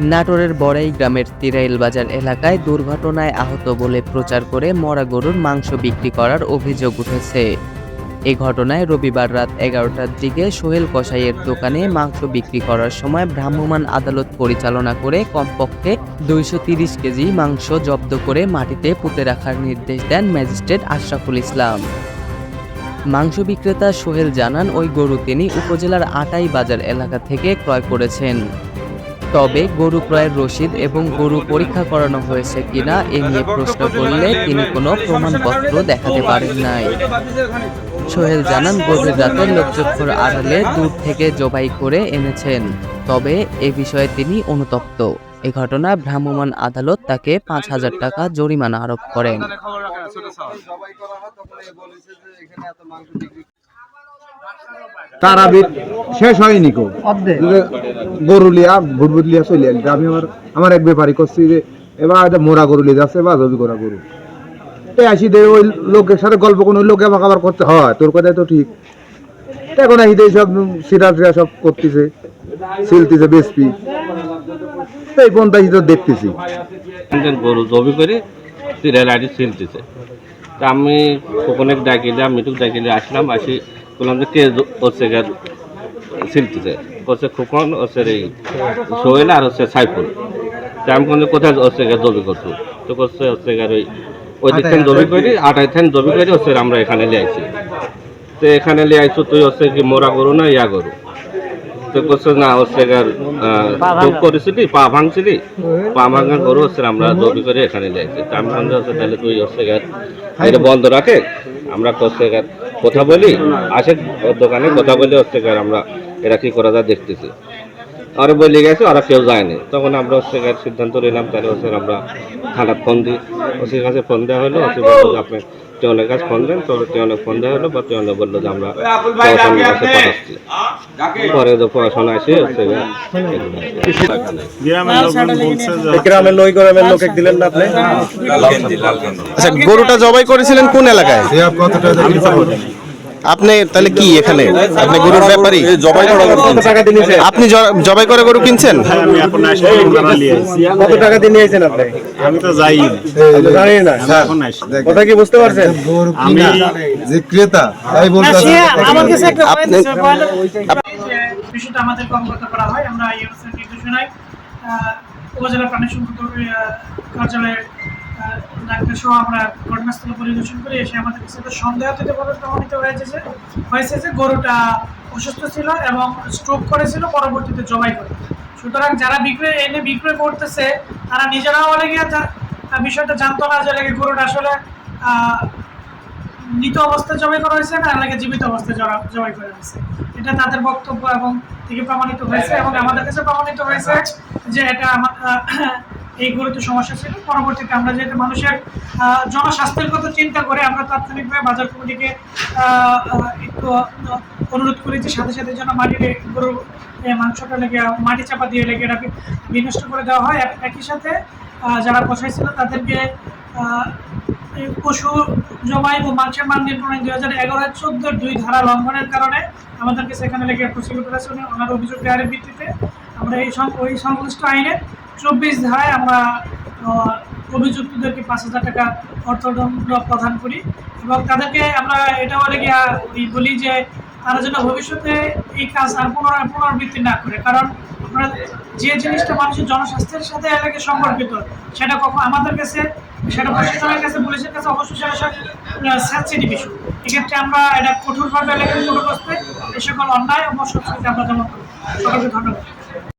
নাটোরের বড়াই গ্রামের তিরাইল বাজার এলাকায় দুর্ঘটনায় আহত বলে প্রচার করে মরা গরুর মাংস বিক্রি করার অভিযোগ উঠেছে। এ ঘটনায় রবিবার রাত এগারোটার দিকে সোহেল কসাইয়ের দোকানে মাংস বিক্রি করার সময় ভ্রাম্যমাণ আদালত পরিচালনা করে কমপক্ষে দুইশো তিরিশ কেজি মাংস জব্দ করে মাটিতে পুঁতে রাখার নির্দেশ দেন ম্যাজিস্ট্রেট আশরাফুল ইসলাম। মাংস বিক্রেতা সোহেল জানান, ওই গরু তিনি উপজেলার আটাই বাজার এলাকা থেকে ক্রয় করেছেন। তবে গরু ক্রয়ের রসিদ এবং গরু পরীক্ষা করানো হয়েছে কিনা এ নিয়ে প্রশ্ন করলে তিনি কোনো প্রমাণপত্র দেখাতে পারেন নাই। সোহেল জানান গভীর রাতে লোকচক্ষুর আড়ালে দূর থেকে জবাই করে এনেছেন, তবে এ বিষয়ে তিনি অনুতপ্ত। এ ঘটনায় ভ্রাম্যমাণ আদালত তাকে পাঁচ হাজার টাকা জরিমানা আরোপ করেন। তারা বিট শেষ হয়নি কো। গরু লিয়া ভুটভুট লিয়া চলে আমি আমার আমার এক ব্যাপারী করছি যে এবার মোরা গরু লিয়ে যাচ্ছে বা জবি করা গরু। আসি দে ওই লোকের সাথে গল্প কোনো লোকে আমাকে আবার করতে হয় তোর কথাই তো ঠিক। এখন আসি দে সব সিরা টিরা সব করতেছে সিলতেছে বেসপি। এই তো দেখতেছি। গরু জবি করে তা আমি কোকনেক ডাকিলে আমি তো ডাকিলে আসলাম আসি বললাম যে কে হচ্ছে ছিলতেছে হচ্ছে খোকন হচ্ছে এই সোহেল আর হচ্ছে সাইফুল তা আমি কোনো কোথায় হচ্ছে জবি করছ তো করছে হচ্ছে গার ওই ওই দিক থেকে জবি করি আটাই থেকে জবি করে হচ্ছে আমরা এখানে লিয়ে আইছি তো এখানে লিয়ে আইছো তুই হচ্ছে কি মোরা গরু না ইয়া গরু তো করছে না হচ্ছে যোগ করেছিলি পা ভাঙছিলি পা ভাঙা গরু হচ্ছে আমরা জবি করে এখানে লিয়েছি তা আমি বন্ধ হচ্ছে তাহলে তুই হচ্ছে এটা বন্ধ রাখে আমরা গার কথা বলি? আসে ওর দোকানে কথা বলে হচ্ছে আমরা এরা কি করা যায় দেখতেছি। আর বলে গেছে ওরা কেউ যায়নি তখন আমরা হচ্ছে সিদ্ধান্ত নিলাম তাহলে হচ্ছে আমরা থানার ফোন দিই। ওসির কাছে ফোন দেওয়া হলো ওসি বলল আপনি টিউনের কাছে ফোন দেন। তো টিউনে ফোন দেওয়া হলো বা টিউনে বলল যে আমরা পড়াশোনার কাছে পাঠাচ্ছি। পরে তো পড়াশোনা আসে হচ্ছে গ্রামের লোকজন গ্রামের নই গ্রামের লোকে দিলেন না আপনি? আচ্ছা গরুটা জবাই করেছিলেন কোন এলাকায়? আপনি তাহলে কি এখানে? আপনি গরুর ব্যাপারী? জবাই আপনি জবাই করে গরু কিনছেন? আমি এখন আসলে ওনারা নিয়ে কত টাকা দিয়ে নিয়েছেন আপনি? আমি তো যাই। জানেন না। আমি এখন কথা কি বুঝতে পারছেন? আমি যে ক্রেতা তাই বলতে আপনি বিষয়টা আমাদের অবগত করা হয়। আমরা ইউনিসের নির্দেশনায় উপজেলা প্রাণী সম্পদ কার্যালয়ের আহ, ডাক্তার সহ আমরা ঘটনাস্থলে পরিদর্শন করে, এসে আমাদের কাছে একটা সন্দেহ ভাবে প্রমাণিত হয়েছে যে হয়েছে যে গরুটা অসুস্থ ছিল এবং স্ট্রোক করেছিল, পরবর্তীতে জবাই করে। সুতরাং যারা বিক্রয়, এনে বিক্রয় করতেছে, তারা নিজেরাও লেগে বিষয়টা জানতো না যে লেগে গরুটা আসলে মৃত অবস্থায় জবাই করা হয়েছে না নাকি জীবিত অবস্থায় জবাই করা হয়েছে। এটা তাদের বক্তব্য এবং থেকে প্রমাণিত হয়েছে এবং আমাদের কাছে প্রমাণিত হয়েছে যে এটা আমার আহ, এই গরুতে সমস্যা ছিল। পরবর্তীতে আমরা যেহেতু মানুষের জনস্বাস্থ্যের কথা চিন্তা করে আমরা তাৎক্ষণিকভাবে বাজার কমিটিকে একটু অনুরোধ করেছি সাথে সাথে যেন মাটির গরু মাংসটা লেগে মাটি চাপা দিয়ে লেগে এটাকে বিনষ্ট করে দেওয়া হয়। এক- একই সাথে যারা বসাইছিল তাদেরকে পশু জমাই ও মাংসের মান নির্ণয় দুই হাজার এগারো চোদ্দ দুই ধারা লঙ্ঘনের কারণে আমাদেরকে সেখানে লেগে প্রসিকিউট করেছে উনি ওনার অভিযোগ দায়ের ভিত্তিতে আমরা এই ওই সংশ্লিষ্ট আইনে চব্বিশ ধারায় আমরা অভিযুক্তদেরকে পাঁচ হাজার টাকা অর্থদণ্ড প্রদান করি এবং তাদেরকে আমরা এটা বলে গিয়া বলি যে তারা যেন ভবিষ্যতে এই কাজ আর পুনরায় পুনরাবৃত্তি না করে। কারণ আমরা যে জিনিসটা মানুষের জনস্বাস্থ্যের সাথে এলাকায় সম্পর্কিত, সেটা কখন আমাদের কাছে, সেটা প্রশাসনের কাছে, পুলিশের কাছে অবশ্যই সেটা সেন্সিটিভ ইস্যু এক্ষেত্রে আমরা এটা কঠোরভাবে এলাকায় কঠোর এই সকল অন্যায় সংস্কৃতি আমরা যেমন সকলকে ধন্যবাদ।